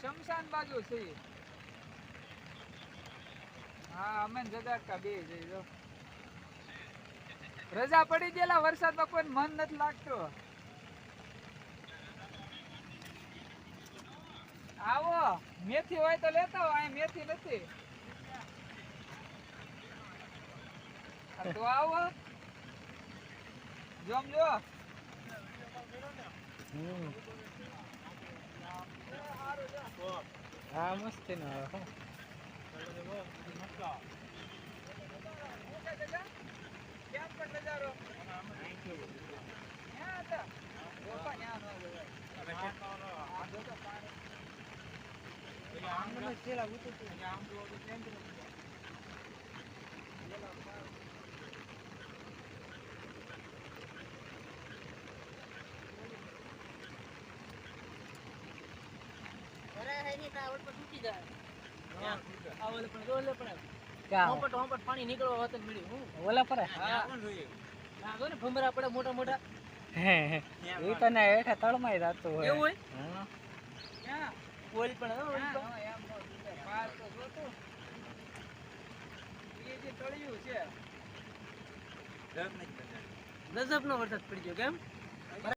શમશાન બાજુ છે. હા, અમે જગાડકા બે જઈ જો. રજા પડી ગયેલા, વરસાદમાં કોઈ મન નથી લાગતું. આવો, મેથી હોય તો લેતા હોય મેથી નથી. તો આવો. જોમ જો. હા મસ્ત નો આવે હો. કેમ પણ નજારો ન્યા હતા ઓપા ન્યા નો હોય. આ જો તો પાણી. નીકળવા હોત મળ્યું હું. ઓલા પર? હા ને ભમરા પડે મોટા મોટા. હે હે. તો ના હેઠા તળમાય જતું હોય. એવું હોય? હા. ઓલી પણ હો, ઓલી ન્યા પણ. નો એમ નો દીધે. બહાર તો જોતું. એ જે તળિયું છે. ગજબનો વરસાદ પડી ગયો કેમ?